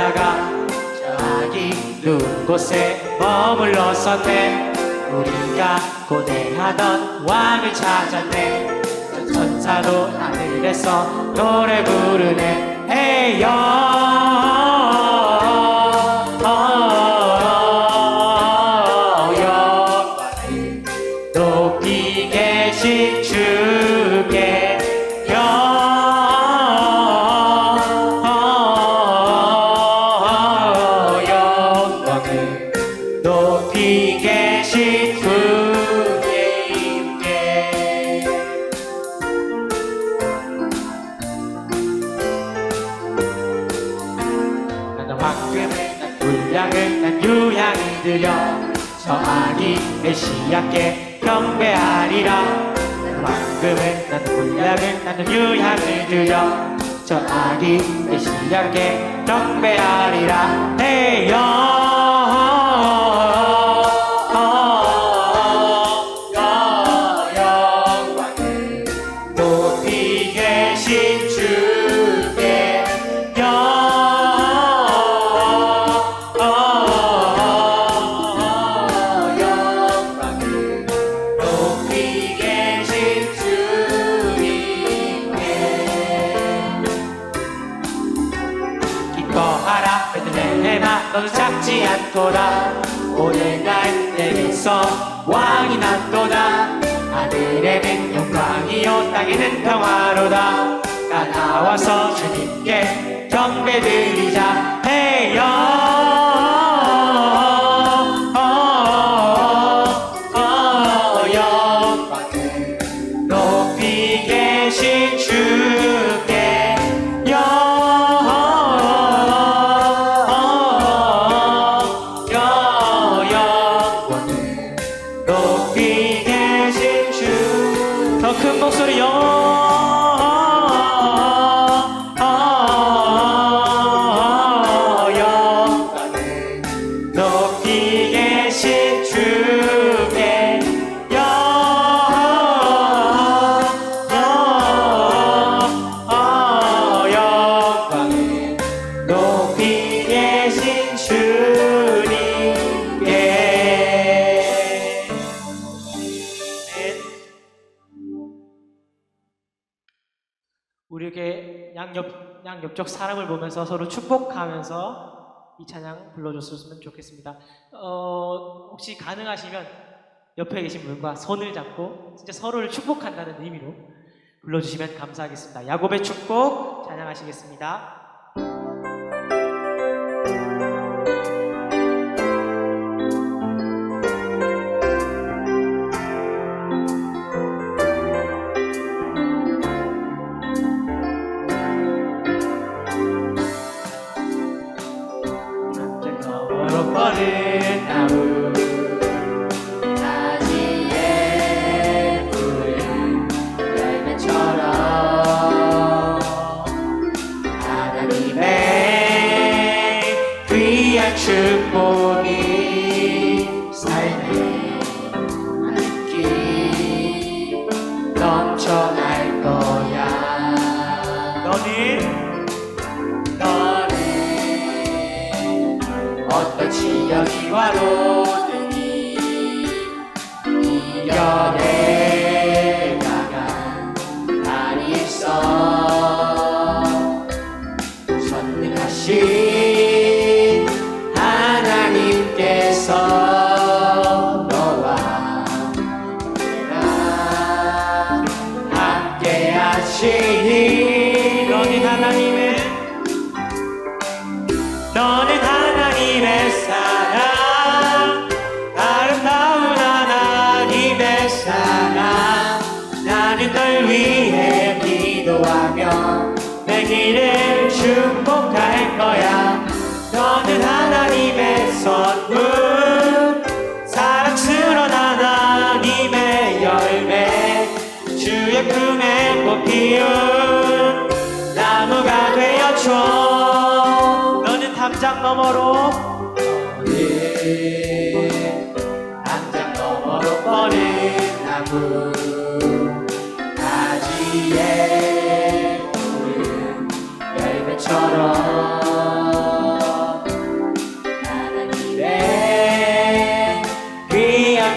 인도하다가 저기 눈 곳에 머물렀었네 우리가 고대하던 왕을 찾았네. 저 천사도 하늘에서 노래 부르네. 영 황금을 난난 유향을 드려 저 아기 메시아께 경배하리라. 황금을 나는 불량을 나는 유향을 드려 저 아기 메시아께 경배하리라. 해요 작지 않도다. 오늘날 내게서 왕이 났도다. 하늘에는 영광이요 땅에는 평화로다. 나 나와서 주님께 경배드리자 해요. 영 우리에게 양옆 양옆쪽 사람을 보면서 서로 축복하면서 이 찬양 불러줬으면 좋겠습니다. 어, 혹시 가능하시면 옆에 계신 분과 손을 잡고 진짜 서로를 축복한다는 의미로 불러주시면 감사하겠습니다. 야곱의 축복 찬양하시겠습니다. 이 기도하며 내 길을 축복할 거야. 너는 하나님의 선물. 사랑스러운 하나님의 열매. 주의 품에 꽃 피운 나무가 되어줘. 너는 담장 너머로 나무. 가지에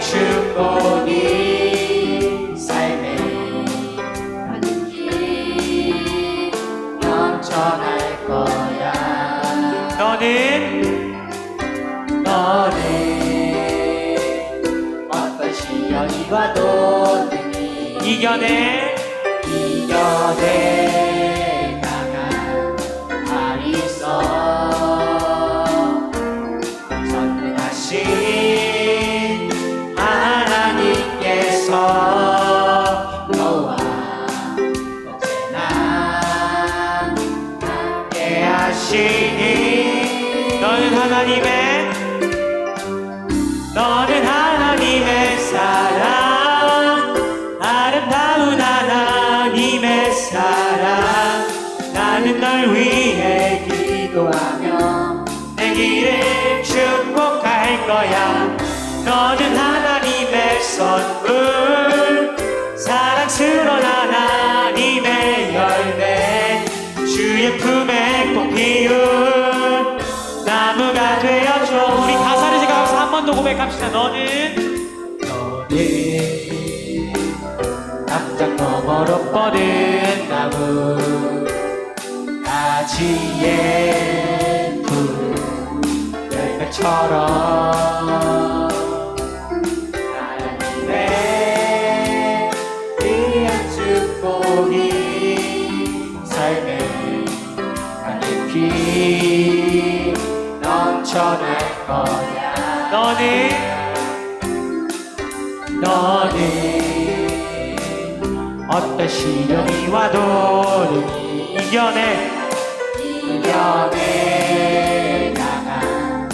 축복이 삶에 가는 길 넘쳐날 거야. 너는? 너는 어떤 시련이 와도 능히 이겨내 고백합시다. 너는 너는 담장 너머로 뻗은 나무. 가지에 푸른 열매처럼 거야 너는 너는 어떤 시련이 와도 능히 이겨내 이겨내 나간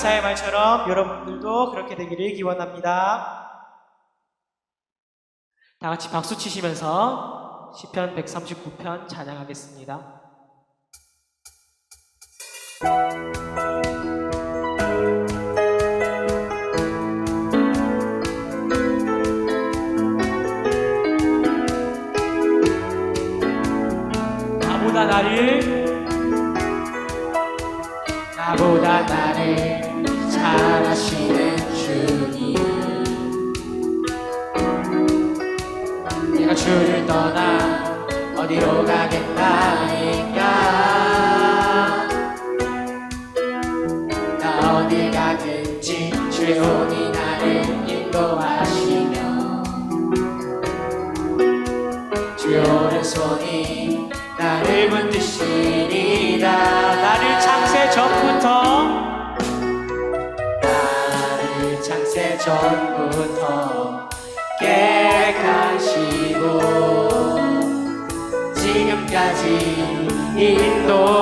가사의 말처럼 여러분들도 그렇게 되기를 기원합니다 다 같이 박수 치시면서 시편 139편 찬양하겠습니다. 나보다 나를 나보다 나를 주의 오른손이 나를 붙드시리라. 나를 창세 전부터. 나를 창세 전부터 깨끗하시고 지금까지 인도하시네.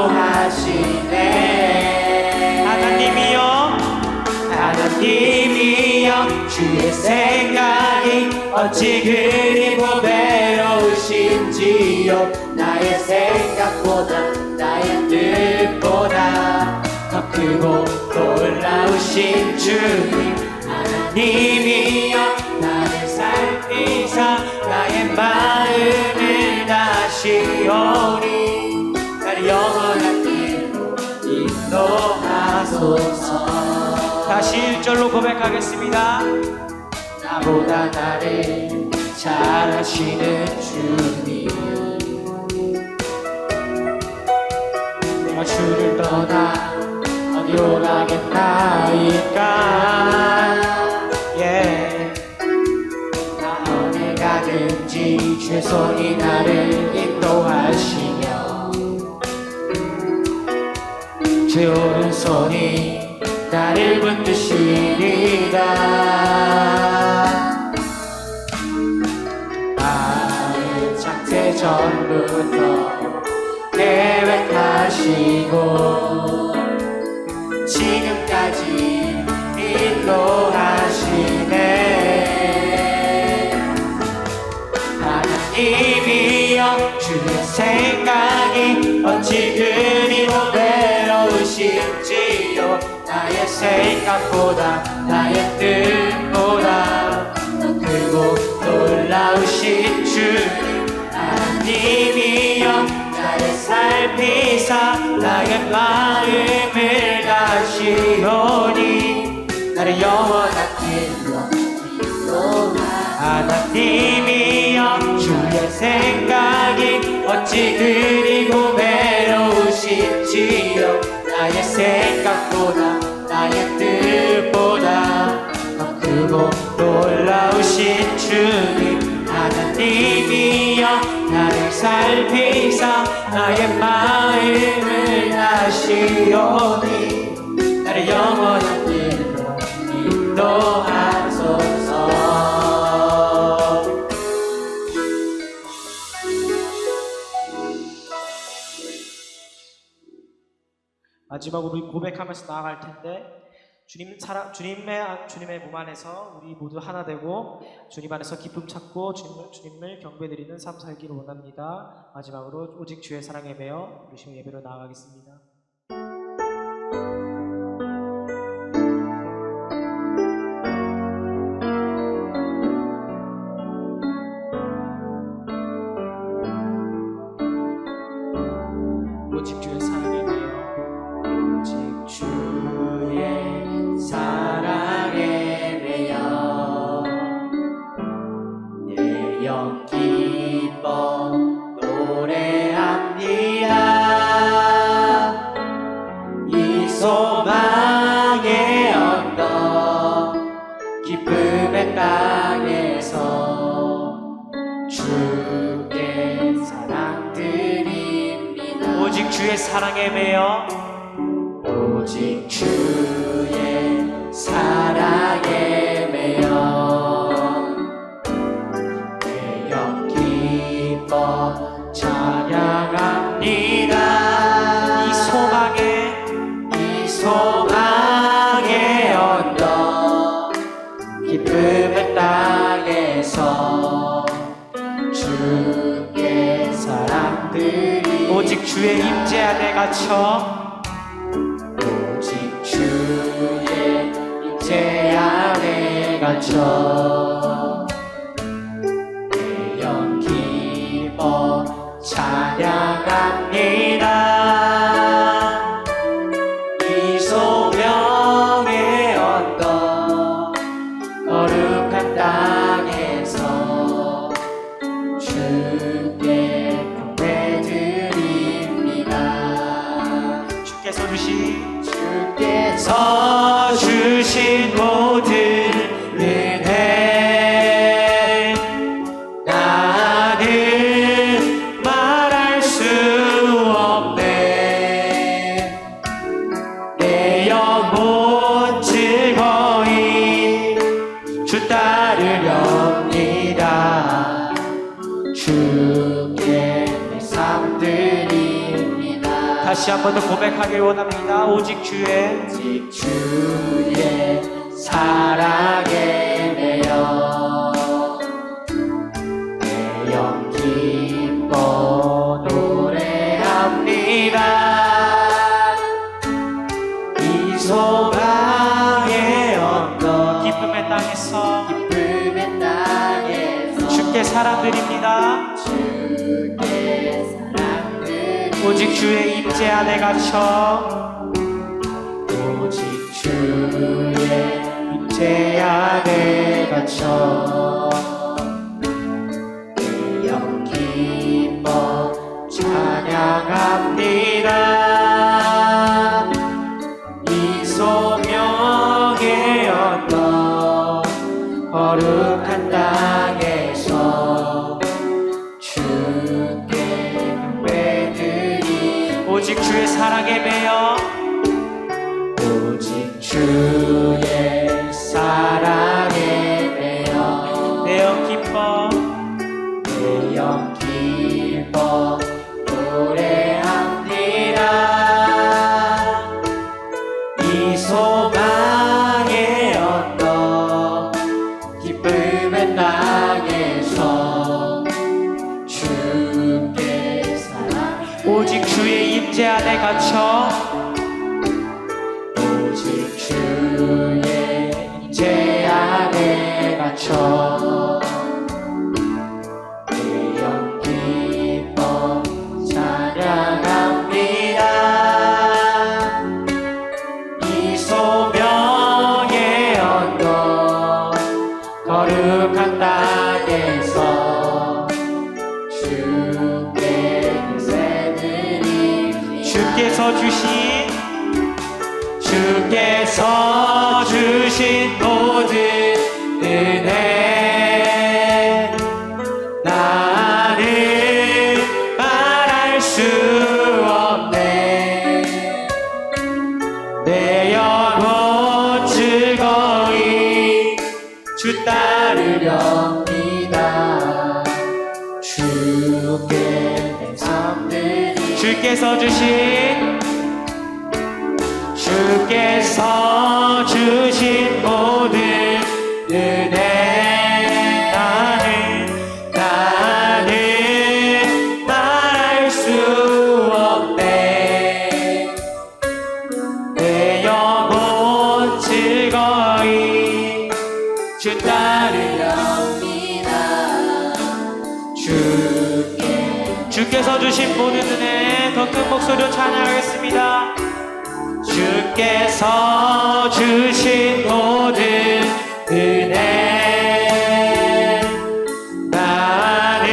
하나님이여. 하나님이여 주의 생각 이 어찌 그리 보배로우신지요? 나의 생각보다 나의 뜻보다 더 크고 놀라우신 주님 하나님이여 나를 살피사 나의 마음을 다시 인도하시오니 나를 영원한 길로 인도하소서. 다시 1절로 고백하겠습니다. 나보다 나를 잘 아시는 주님. 내가 주를 떠나 어디로 가겠나이까? 예. 나 어디 가든지 주의 손이 나를 인도하시며. 주의 오른손이 나를 붙드시리라 하시고 지금까지 인도하시네. 하나님이여 주의 생각이 어찌 그리도 외로우신지요? 나의 생각보다 나의 뜻보다 더 크고 놀라우신 주 피사 나의 마음을 다시오니 나를 영원한 길로 하나님이여 주의 생각이 어찌 그리고 외로우신지요? 나의 생각보다 나의 뜻보다 더 크고 놀라우신 주님 나를 살피사 나의 마음을 다시오니 나를 영원한 길로 인도하소서. 마지막으로 고백하면서 나아갈 텐데 주님 사랑 주님의 안- 주님의 몸 안에서 우리 모두 하나 되고 주님 안에서 기쁨 찾고 주님을, 주님을 경배드리는 삶 살기를 원합니다. 마지막으로 오직 주의 사랑에 매여 부르심 예배로 나아가겠습니다. 주의 사랑에 매여. 오직 주의 사랑에 매여. 내영 기뻐 찬양합니다. 이 소망에 이 소망의 언덕 기쁨의 땅에서 사랑드리 오직 주의 임재 안에 갇혀 오직 주의 임재 안에 갇혀 주께서 주신 주께서 주신 모든 번 더 고백하길 원합니다. 오직 주의 오직 주의 사랑에 오직 주의 임재 안에 갇혀. 오직 주의 임재 안에 갇혀. 내영 기뻐 찬양합니다 갇혀 오직 주의 임재 안에 갇혀 내영 기뻐 찬양합니다. 거룩한 땅에서 주 주께서 주신 주께서 주신 모 주께서 주신 모든 은혜 나는 나는 말할 수 없네 내 영혼 즐거이 주 따르렵니다. 주께 주께서 주신 모든 은혜 더 큰 목소리로 찬양하겠습니다 주께서 주신 모든 은혜 나는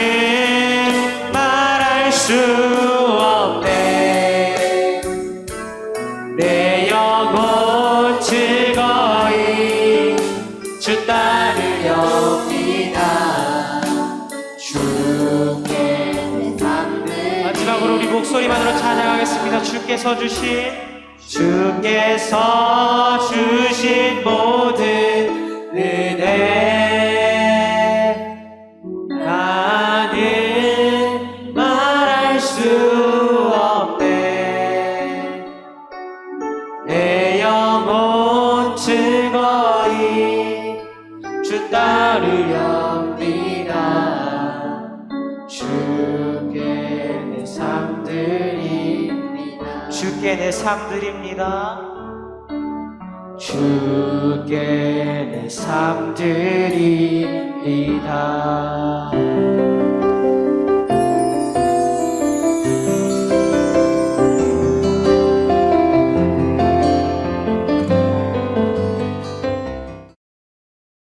말할 수 없네. 내 영혼 즐거이 주 따르렵니다. 주께 내 삶을 마지막으로 우리 목소리만으로 찬양하겠습니다. 주께서 주신 주께서 주신 모든 은혜. 나는 말할 수 없네 주께 내 삶들입니다. 주께 내삶 드립니다 주께 내삶 드립니다